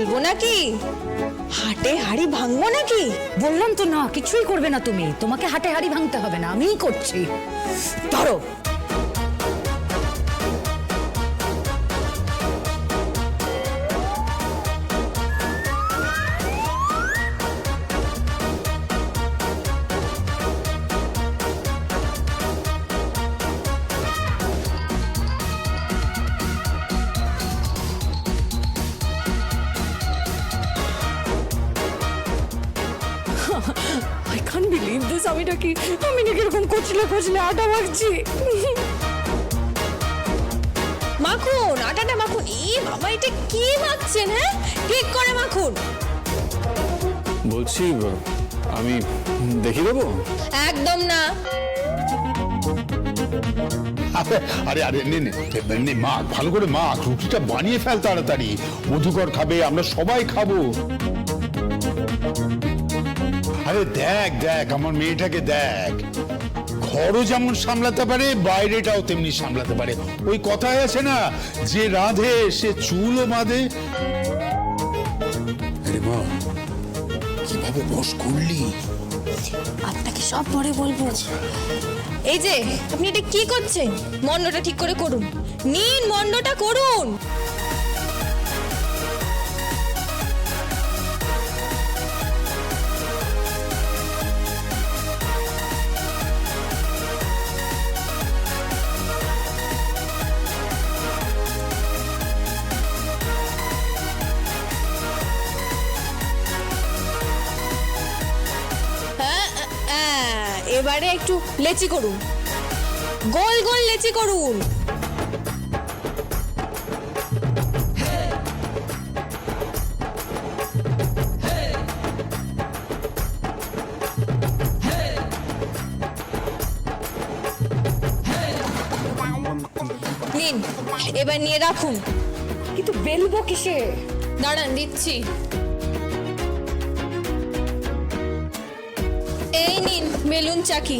বলব নাকি? হাটে হাড়ি ভাঙবো নাকি? বললাম তো না কিছুই করবে না তুমি। তোমাকে হাটে হাড়ি ভাঙতে হবে না আমিই করছি। ধরো আটা মাখছি। মাখুন আটাটা মাখুন। বাবা এটা কি মাখছেন হ্যাঁ? ঠিক করে মাখুন। বলছি আমি দেবো? একদম না। আরে আরে নে নে মা ভালো করে মা রুটিটা বানিয়ে ফেল তাড়াতাড়ি। মধুকর খাবে আমরা সবাই খাব। আরে দেখ দেখ আমার মেয়েটাকে দেখ। ঘরও যেমন সামলাতে পারে, বাইরেটাও তেমনি সামলাতে পারে। ওই কথায় আছে না, যে রাধে, সে চুলও বাঁধে। কীভাবে বস করলি? আপনাকে সব পরে বলব। এই যে, আপনি এটা কি করছেন? মন্ডটা ঠিক করে করুন। নিন মন্ডটা করুন। এবারে একটু লেচি করুন। গোল গোল লেচি করুন। নিন এবার নিয়ে রাখুন। কিন্তু বেলবো কিসে? দাঁড়ান দিচ্ছি। এই নিন বেলুন চাকি।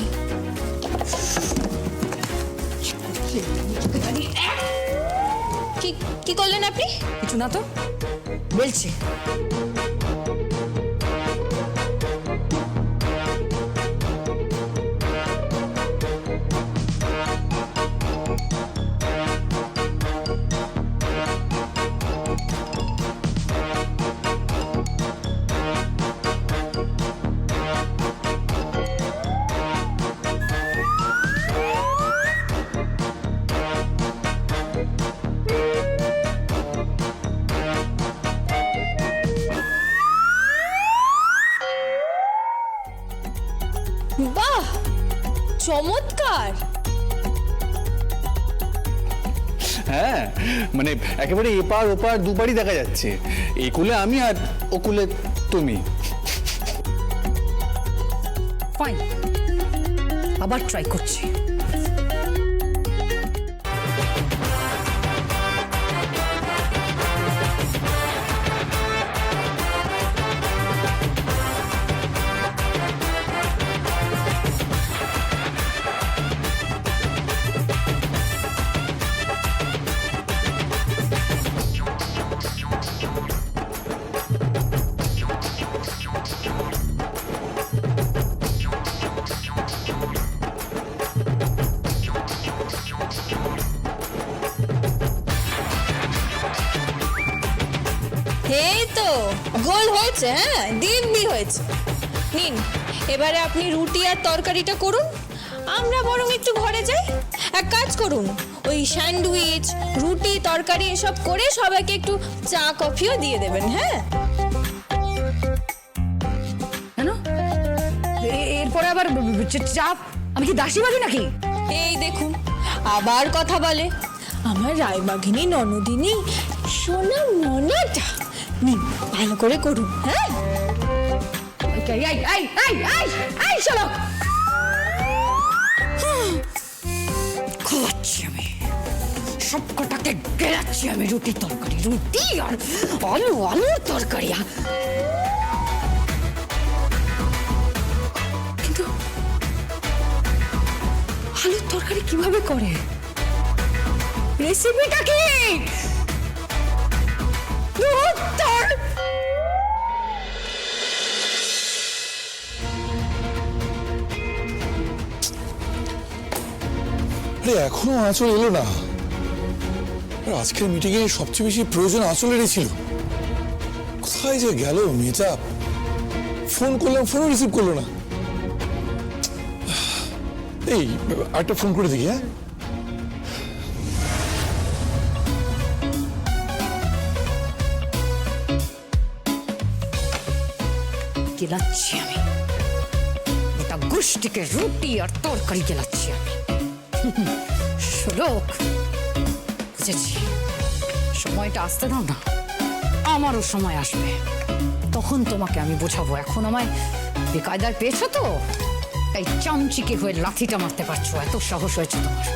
কি কি করলেন আপনি? কিছু না তো বেলছে। মানে একেবারে এপার ওপার দুপারই দেখা যাচ্ছে। এই কুলে আমি আর ও কুলে তুমি। ফাইন আবার ট্রাই করছি। নিন এবারে আপনি রুটি আর তরকারিটা করুন। আমরা বরং একটু ঘরে যাই। এক কাজ করুন ওই স্যান্ডউইচ রুটি তরকারি এসব করে সবাইকে একটু চা কফিও দিয়ে দেবেন হ্যাঁ? কেন? এরপরে আবার চাপ আমি কি দাসীবাদী নাকি? এই দেখুন আবার কথা বলে। আমার রায়বাঘিনী ননদিনী সোনা মনাটা নিন ভালো করে করুন হ্যাঁ? এই এই এই এই এই এই চলো খাওয়াচ্ছি আমি। সব কটাকে গেলাচ্ছি আমি, রুটি তরকারি, রুটি আর আলু, আলুর তরকারি। কিন্তু আলুর তরকারি কীভাবে করে? রেসিপিটা কি? আরে এখনও আঁচল এলো না। আর আজকের মিটিংয়ে সবচেয়ে বেশি প্রয়োজন আঁচলেরই ছিল। কোথায় যে গেল মেয়েটা? ফোন করলাম, ফোনও রিসিভ করল না। এই, আরেকটা ফোন করে দেখি হ্যাঁ? গেলাচ্ছি আমি। গোষ্ঠীকে রুটি আর তরকারি গেলাচ্ছি আমি। শ্লোক বুঝেছি। সময়টা আসতে দাও না। আমারও সময় আসবে। তখন তোমাকে আমি বোঝাবো। এখন আমায় বেকায়দায় পেয়েছ তো? তাই চামচিকে হয়ে লাথিটা মারতে পারছ। এত সাহস হয়েছে তোমার।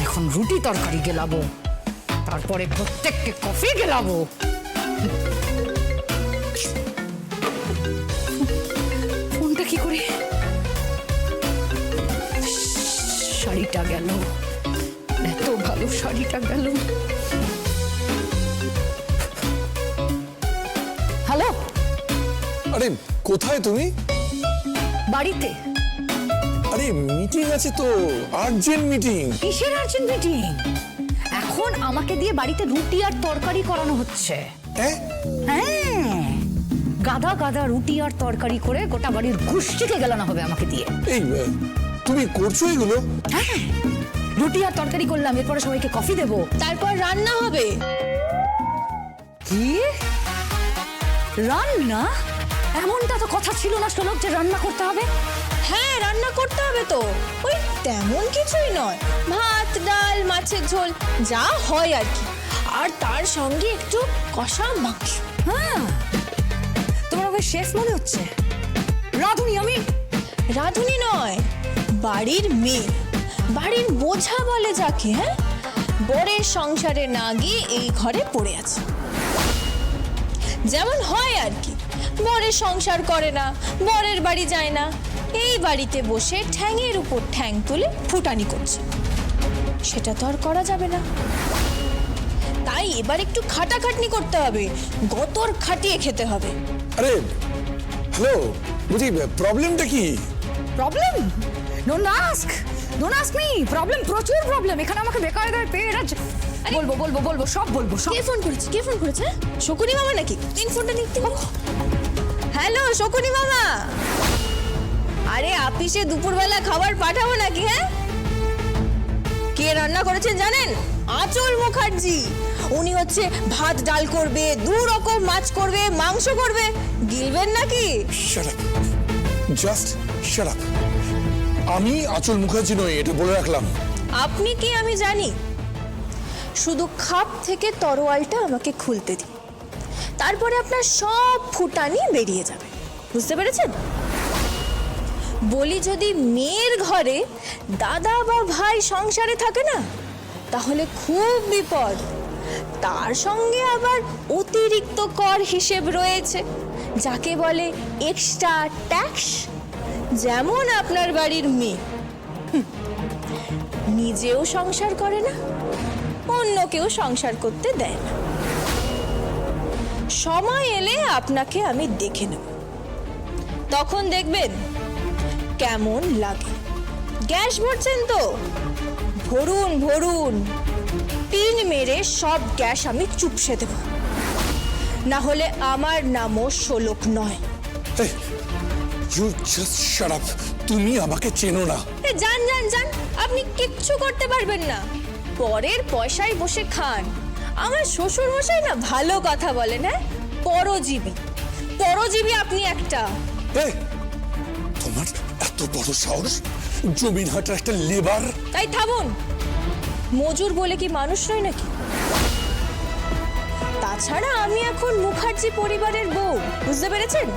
এখন রুটি তরকারি গেলাবো। তারপরে প্রত্যেককে কফি গেলাবো। শাড়িটা গেল? হ্যালো? আরে কোথায় তুমি? বাড়িতে। আরে মিটিং আছে তো আর্জেন্ট মিটিং। কিসের আর্জেন্ট মিটিং? এখন আমাকে দিয়ে বাড়িতে রুটি আর তরকারি করানো হচ্ছে। হ্যাঁ? হ্যাঁ। গাদা গাদা রুটি আর তরকারি করে গোটা বাড়ির গোষ্ঠীকে গেলানো হবে আমাকে দিয়ে। এই তুমি করছ এগুলো? হ্যাঁ। রুটি আর তরকারি করলাম এরপরে সবাইকে কফি দেবো। তারপর রান্না হবে। কি? রান্না? এমনটা তো কথা ছিল না শ্লোক যে রান্না করতে হবে। হ্যাঁ রান্না করতে হবে তো। ওই তেমন কিছুই নয়। ভাত ডাল মাছের ঝোল যা হয় আর কি। আর তার সঙ্গে একটু কষা মাংস। হ্যাঁ। তোমার ওই শেফ মনে হচ্ছে? রাধুনি আমি রাঁধুনি নয় বাড়ির মেয়ে। বাড়ির বোঝা বলে যাকে হ্যাঁ? বরের সংসারে না গিয়ে এই ঘরে পড়ে আছে। যেমন হয় আর কি। বরের সংসার করে না বরের বাড়ি যায় না। এই বাড়িতে বসে ঠ্যাংয়ের উপর ঠ্যাং তুলে ফুটানি করছে। সেটা তো আর করা যাবে না। তাই এবার একটু খাটাখাটনি করতে হবে গতর খাটিয়ে খেতে হবে। আরে হ্যালো বুঝি প্রবলেমটা কি? Problem don't ask don't ask me problem প্রচুর প্রবলেম এখানে আমাকে বেকায়দায় পেয়ে এরা বলব বলব বলব সব বলব সব। কে ফোন করেছে? কে ফোন করেছে? শকুনি মামা নাকি? তিন ফোনটা নিতে হ্যালো শকুনি মামা। আরে আপিসে দুপুরবেলা খাবার পাঠাবো নাকি হ্যাঁ? কে রান্না করেছেন জানেন? আচল মুখার্জি। উনি হচ্ছে ভাত ডাল করবে দু রকম মাছ করবে মাংস করবে। গিলবেন নাকি? জাস্ট শাট আপ আমি আচল মুখার্জি নই এটা বলে রাখলাম। আপনি কি আমি জানি? শুধু খাপ থেকে তরোয়ালটা আমাকে খুলতে দিন। তারপরে আপনার সব ফুটানি বেরিয়ে যাবে। বুঝতে পেরেছেন? বলি যদি মেয়ের ঘরে দাদা বা ভাই সংসারে থাকে না, তাহলে খুব বিপদ। তার সঙ্গে আবার অতিরিক্ত কর হিসেব রয়েছে, যাকে বলে এক্সট্রা ট্যাক্স যেমন আপনার বাড়ির মেয়ে। নিজেও সংসার করে না অন্য কেউ সংসার করতে দেয় না। সময় এলে আপনাকে আমি দেখে নেব। তখন দেখবেন কেমন লাগে। গ্যাস ভরছেন তো? ভরুন ভরুন। তিন মেরে সব গ্যাস আমি চুপসে দেব। না হলে আমার নামও শোলক নয়। ইউ জাস্ট শাট আপ তুমি আমাকে চেনো না। এ, যান যান যান। আপনি কিচ্ছু করতে পারবেন না। পরের পয়সায় বসে খান। আমার শ্বশুর মশাই না ভালো কথা বলেন হ্যাঁ? পরজীবী। পরজীবী আপনি একটা। এই, তোমার এত বড় সাহস? জমিন হাটার একটা লেবার? তাই থামুন। মজুর বলে কি মানুষ নয় নাকি? তাছাড়া আমি এখন মুখার্জি পরিবারের বউ বুঝতে পেরেছেন?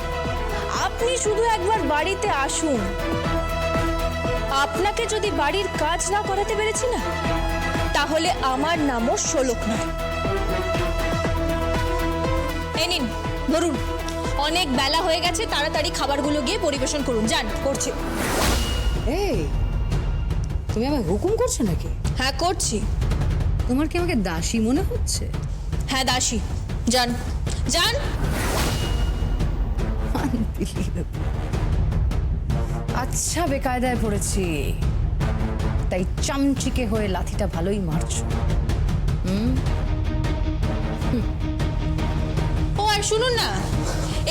আপনি শুধু একবার বাড়িতে আসুন। আপনাকে যদি বাড়ির কাজ না করাতে পেরেছি না তাহলে আমার নামও শোলক নয়। নিন ধরুন অনেক বেলা হয়ে গেছে তাড়াতাড়ি খাবারগুলো গিয়ে পরিবেশন করুন। যান করছি। এই তুমি আমায় হুকুম করছ নাকি? হ্যাঁ করছি। তোমার কি আমাকে দাসী মনে হচ্ছে? হ্যাঁ দাসী। যান যান। আচ্ছা বেকায়দায় পড়েছি। তাই চামচিকে হয়ে লাথিটা ভালোই মারছো। ও আর শুনুন না।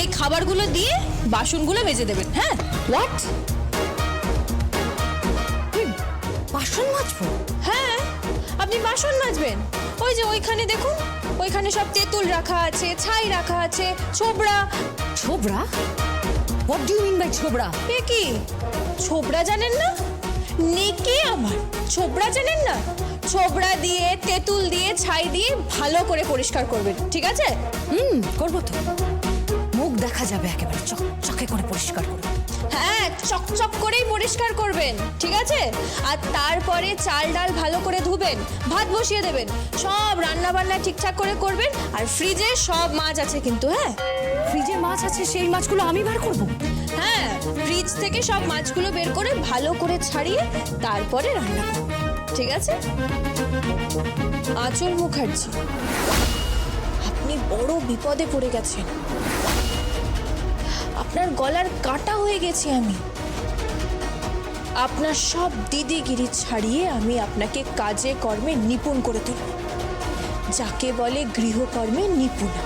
এই খাবারগুলো দিয়ে বাসনগুলো মেজে দেবেন হ্যাঁ? হোয়াট বাসন মাজবো? হ্যাঁ আপনি বাসন মাজবেন। ওই যে ওইখানে দেখুন ওইখানে সব তেঁতুল রাখা আছে ছাই রাখা আছে ছোবড়া ছোবড়া? হোয়াট ডু মিন বাই ছোবড়া? এ কি? ছোবড়া জানেন না? নেকে আমার। ছোবড়া জানেন না? ছোবড়া দিয়ে তেঁতুল দিয়ে ছাই দিয়ে ভালো করে পরিষ্কার করবেন ঠিক আছে? হুম করব তো। মুখ দেখা যাবে একেবারে চকচকে করে পরিষ্কার করব হ্যাঁ চকচক করেই পরিষ্কার করবেন ঠিক আছে? আর তারপরে চাল ডাল ভালো করে ধুবেন ভাত বসিয়ে দেবেন। সব রান্না বান্না ঠিকঠাক করে করবেন আর ফ্রিজে সব মাছ আছে কিন্তু হ্যাঁ? ফ্রিজে মাছ আছে, সেই মাছগুলো আমি বার করব? হ্যাঁ ফ্রিজ থেকে সব মাছগুলো বের করে ভালো করে ছাড়িয়ে তারপরে রান্না করুন ঠিক আছে? আঁচল মুখার্জি, আপনি বড় বিপদে পড়ে গেছেন। আপনার গলার কাটা হয়ে গেছি আমি। আপনার সব দিদিগিরি ছাড়িয়ে আমি আপনাকে কাজে কর্মে নিপুণ করে তুলব। যাকে বলে গৃহকর্মে নিপুণা।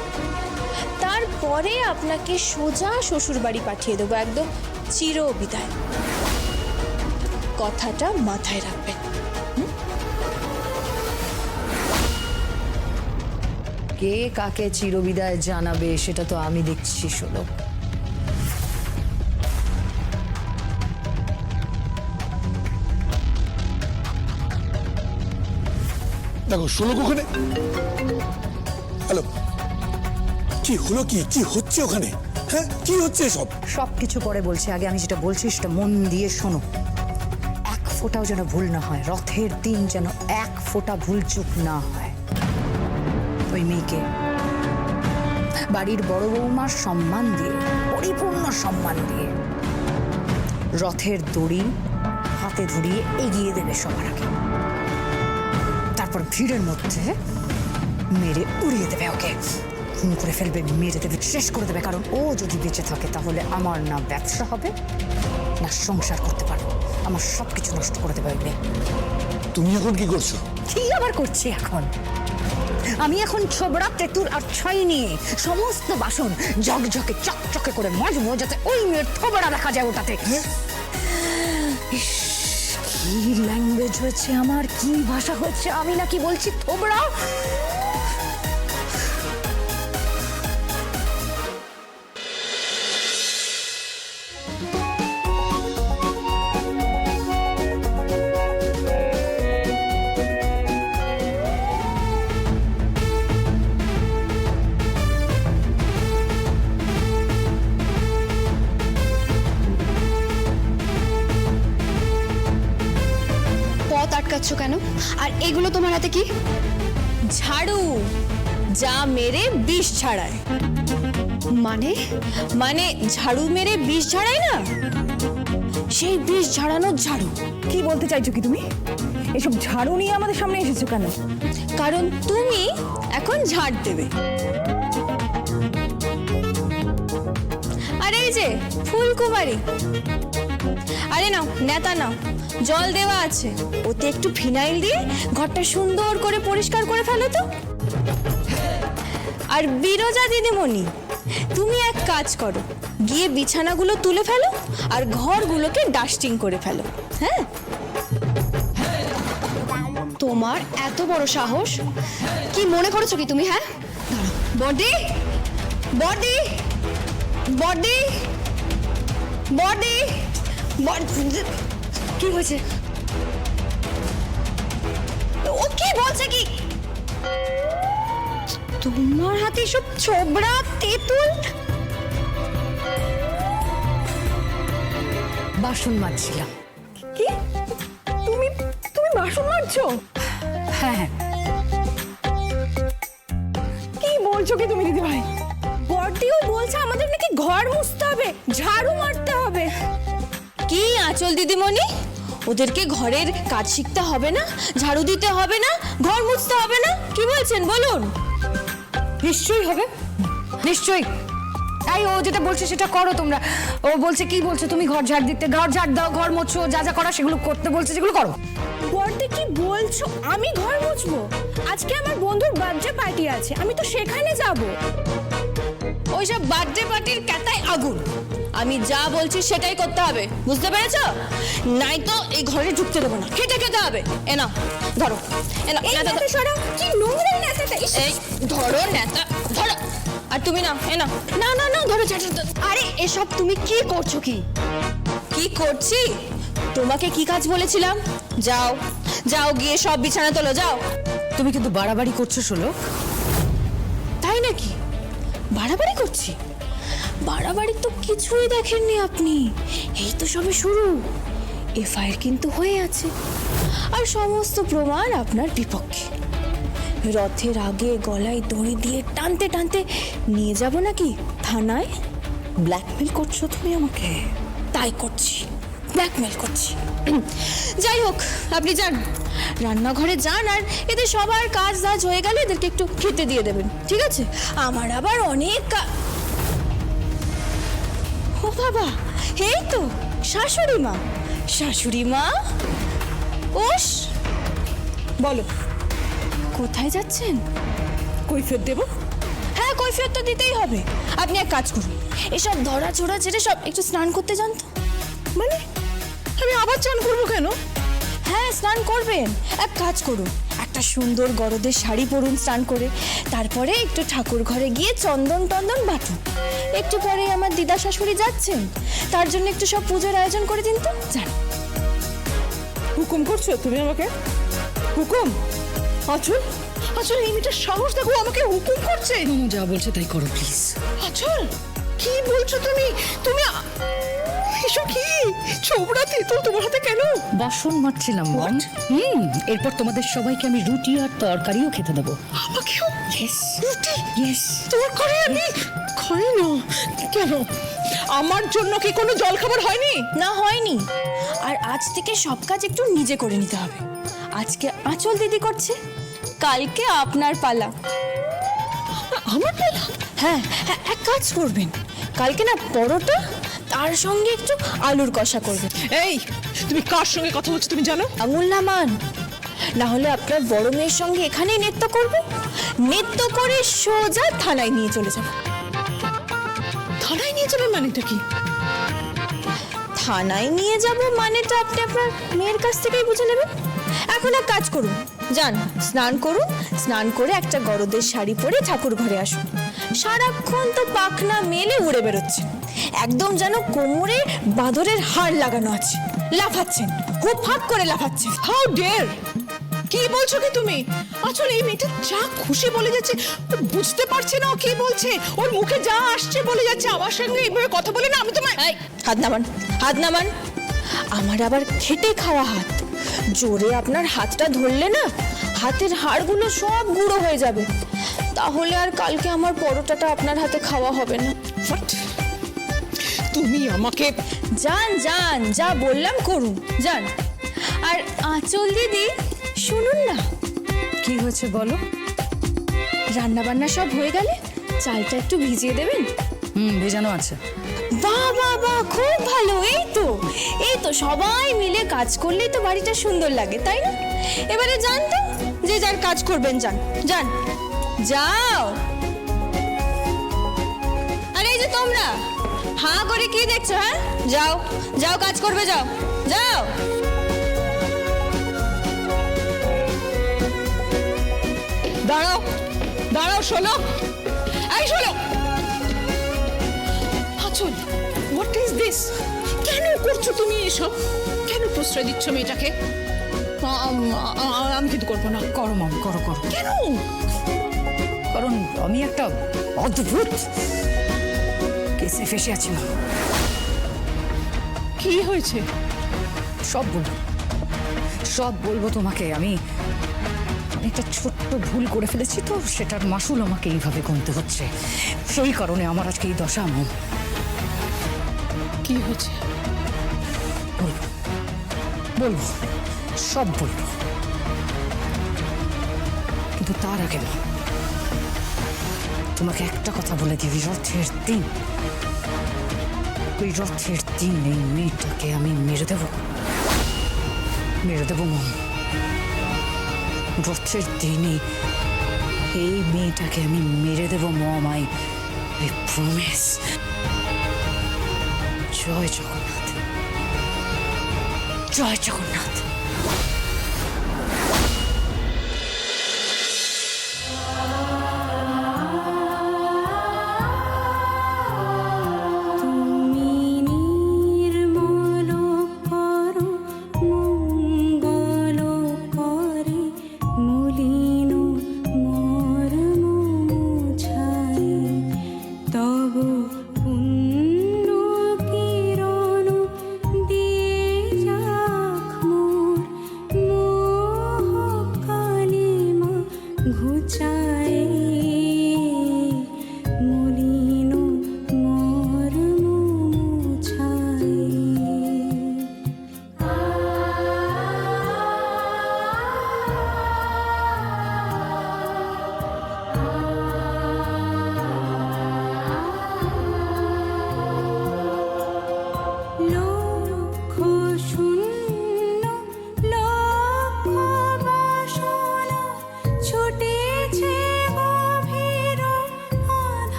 তারপরে আপনাকে সোজা শ্বশুর বাড়ি পাঠিয়ে দেবো একদম চির বিদায়। কথাটা মাথায় রাখবেন। কে কাকে চিরবিদায় জানাবে সেটা তো আমি দেখছি শোনো। দেখো শোলক ওখানে হ্যালো। কি হলো কি? কি হচ্ছে ওখানে? হ্যাঁ কি হচ্ছে সব সব কিছু পরে বলছি, আগে আমি যেটা বলছি সেটা মন দিয়ে শোনো। এক ফোঁটাও যেন ভুল না হয়, রথের দিন যেন এক ফোঁটা ভুল চুপ না হয়। ওই মেয়েকে, বাড়ির বড় বৌমার সম্মান দিয়ে, পরিপূর্ণ সম্মান দিয়ে, রথের দড়ি হাতে ধরিয়ে এগিয়ে দেবে সবার আগে। তারপর ভিড়ের মধ্যে মেরে উড়িয়ে দেবে ওকে। খুন করে ফেলবে মেরে দেবে শেষ করে দেবে। কারণ ও যদি বেঁচে থাকে তাহলে আমার না ব্যবসা হবে না সংসার করতে পারব। আমার সব কিছু নষ্ট করে দেবে ওই। তুমি এখন কি করছ? কি আবার করছি এখন? আমি এখন ছোবড়া তেঁতুল আর ছয় নিয়ে সমস্ত বাসন ঝকঝকে চকচকে করে মাজবো যাতে ওই মেয়ের থোবড়া দেখা যায় ওটাতে। কি ল্যাঙ্গুয়েজ হয়েছে আমার কি ভাষা হচ্ছে আমি নাকি বলছি থোবড়া? ঝাড়ু যা মেরে বিষ ছাড়ায় মানে মানে ঝাড়ু মেরে বিষ ঝাড়ায় না সেই বিষ ঝাড়ানোর ঝাড়ু। কি বলতে চাইছো কি তুমি? এসব ঝাড়ু নিয়ে আমাদের সামনে এসেছ কেন? কারণ তুমি এখন ঝাড় দেবে। আরে এই যে ফুলকুমারী। আরে নাও, নেতা নাও। জল দেওয়া আছে। ওতে একটু ফিনাইল দিয়ে ঘরটা সুন্দর করে পরিষ্কার করে ফেলো তো। আর বিরজা দিদিমণি, তুমি এক কাজ করো। গিয়ে বিছানাগুলো তুলে ফেলো আর ঘরগুলোকে ডাস্টিং করে ফেলো হ্যাঁ? তোমার এত বড় সাহস। কি মনে করেছ কি তুমি হ্যাঁ? বডি বডি বডি বডি কি হয়েছে? ও কি বলছে কি? তোমার হাতে সব ছোবড়া তেঁতুল? বাসন মাজছিলাম। কি? তুমি তুমি বাসন মাজছো? হ্যাঁ হ্যাঁ। কি বলছো কি তুমি দিদি ভাই বড়দিও বলছে আমাদের নাকি ঘর মুছতে হবে ঝাড়ু মারতে হবে। কি আঁচল দিদিমণি? ওদেরকে ঘরের কাজ শিখতে হবে না ঝাড়ু দিতে হবে না ঘর মুছতে হবে না? কি বলছেন বলুন। নিশ্চয়ই হবে। নিশ্চয়ই। তাই ও যেটা বলছে সেটা করো তোমরা। ও বলছে কি বলছে তুমি ঘর ঝাড় দিতে? ঘর ঝাড় দাও ঘর মোছো যা যা করা সেগুলো করতে বলছে যেগুলো করো। বর্দি কি বলছো? আমি ঘর মুছবো? আজকে আমার বন্ধুর বার্থডে পার্টি আছে আমি তো সেখানে যাব। ওইসব বার্থডে পার্টির ক্যাতায় আগুন। আমি যা বলছি সেটাই করতে হবে বুঝতে পেরেছ? নাই তো এই ঘরে ঢুকতে দেবো না খেতে খেতে হবে। এ নাও ধরো। এ নাও, এই নেতা নেতা ধরো। সরাও কি নোংরা নেতাটা এই ধরো নেতা ধরো। আর তুমি না এ নাও। না না না ধরো আরে এসব তুমি কি করছ কি? কি করছি? তোমাকে কি কাজ বলেছিলাম? যাও যাও গিয়ে সব বিছানা তোলো যাও। তুমি কিন্তু বাড়াবাড়ি করছ শোলো বাড়াবাড়ি করছি? বাড়াবাড়ি তো কিছুই দেখেননি আপনি। এই তো সবে শুরু। এফআইআর কিন্তু হয়ে আছে। আর সমস্ত প্রমাণ আপনার বিপক্ষে। রথের আগে গলায় দড়ি দিয়ে টানতে টানতে নিয়ে যাব নাকি থানায়? ব্ল্যাকমেল করছ তুমি আমাকে। তাই করছি। ব্ল্যাকমেল করছি। যাই হোক আপনি যান। রান্নাঘরে যান আর এদের সবার কাজ দাজ হয়ে গেলে এদেরকে একটু খেতে দিয়ে দেবেন, ঠিক আছে? আমার আবার অনেক ও বাবা, এই তো, শাশুড়ি মা। শাশুড়ি মা? ওস, বলো, কোথায় যাচ্ছেন? কৈফিয়ত দেব? হ্যাঁ কৈফিয়ত তো দিতেই হবে। আপনি এক কাজ করুন, এসব ধরা ছোড়া ছেড়ে সব একটু স্নান করতে যান তো। মানে? আমি আবার চান করব কেন? হ্যাঁ স্নান করবেন। এক কাজ করুন একটা সুন্দর গরদের শাড়ি পরুন স্নান করে তারপরে একটু ঠাকুর ঘরে গিয়ে চন্দন টন্দন বাটুন একটু পরে আমার দিদা শাশুড়ি যাচ্ছেন। তার জন্য একটু সব পুজোর আয়োজন করে দিন তো যান। হুকুম করছ তুমি আমাকে? হুকুম? আচল? আচল এই মেয়েটার সাহস দেখো আমাকে হুকুম করছে। তুমি যা বলছে তাই করো প্লিজ। আচল কি বলছো তুমি? তুমি এসব কি ছোবড়া তেঁতুল তোমার হাতে কেন? বাসন মারছিলাম মম। হুম এরপর তোমাদের সবাইকে আমি রুটি আর তরকারিও খেতে দেবো। আমাকেও? রুটি? তোমার ঘরে আমি খাই না। কেন? আমার জন্য কি কোনো জল খাবার হয়নি? না হয়নি। আর আজ থেকে সব কাজ একটু নিজে করে নিতে হবে। আজকে আঁচল দিদি করছে কালকে আপনার পালা। আমার পালা? হ্যাঁ হ্যাঁ এক কাজ করবেন। কালকে না পরোটা তার সঙ্গে একটু আলুর কষা করবে। এই তুমি কার সঙ্গে কথা বলছো তুমি জানো? আঙুল না মান না হলে আপনার বড় মেয়ের সঙ্গে এখানেই নৃত্য করব? নৃত্য করে সোজা থানায় নিয়ে চলে যাব। থানায় নিয়ে যাবে মানেটা কি? থানায় নিয়ে যাব মানেটা আপনি আপনার মেয়ের কাছ থেকেই বুঝে নেবেন। এখন এক কাজ করুন যান স্নান করুন স্নান করে একটা গরদের শাড়ি পরে ঠাকুর ঘরে আসুন। সারাক্ষণ তো পাখনা মেলে উড়ে বেরোচ্ছে। একদম যেন কোমরে বাঁদরের হাড় লাগানো আছে। লাফাচ্ছেন খুব হাপ করে লাফাচ্ছেন। হাউ ডেয়ার কি বলছো কি তুমি? আসলে এই মেয়েটা যা খুশি বলে যাচ্ছে বুঝতে পারছে না ও কি বলছে। ওর মুখে যা আসছে বলে যাচ্ছে আমার সঙ্গে এইভাবে কথা বলে না আমি তোমায় হাত নামান হাত নামান। আমার আবার খেটে খাওয়া হাত। জোরে আপনার হাতটা ধরলে না হাতের হাড়গুলো সব গুঁড়ো হয়ে যাবে। তাহলে আর কালকে আমার পরোটাটা আপনার হাতে খাওয়া হবে না? তুমি আমাকে যান যান যা বললাম করুন যান। আর আঁচল দিদি শুনুন না। কি হয়েছে বলো? রান্না বান্না সব হয়ে গেলে চালটা একটু ভিজিয়ে দেবেন? হুম ভেজানো আছে। বাহ বাহ বাহ খুব ভালো। এই তো এই তো সবাই মিলে কাজ করলেই তো বাড়িটা সুন্দর লাগে তাই না? এবারে যান তো যে যার কাজ করবেন যান যান। যাও। আরে এই যে তোমরা হাঁ করে কি দেখছ হ্যাঁ? যাও যাও কাজ করবে যাও যাও। দাঁড়াও দাঁড়াও শোনো। এই শোনো। আচল হোয়াট ইজ দিস কেন করছ তুমি এসব? কেন প্রশ্রয় দিচ্ছ মেয়েটাকে? আম- কিন্তু করব না। করো মম করো করো। কেন? কারণ আমি একটা অদ্ভুত কেসে ফেসে আছি মা। কি হয়েছে? সব বলব। সব বলব তোমাকে। আমি একটা ছোট্ট ভুল করে ফেলেছি তো সেটার মাসুল আমাকে এইভাবে গুনতে হচ্ছে। সেই কারণে আমার আজকে এই দশা মন। কি হয়েছে? বলব। বলব। সব বলব। কিন্তু তার আগে না। তোমাকে একটা কথা বলে দিবি রথের দিন। রথের দিন এই মেয়েটাকে আমি মেরে দেব। মেরে দেব মন। রথের দিনে এই মেয়েটাকে আমি মেরে দেব মম আই আই প্রমিস। জয় জগন্নাথ। জয় জগন্নাথ।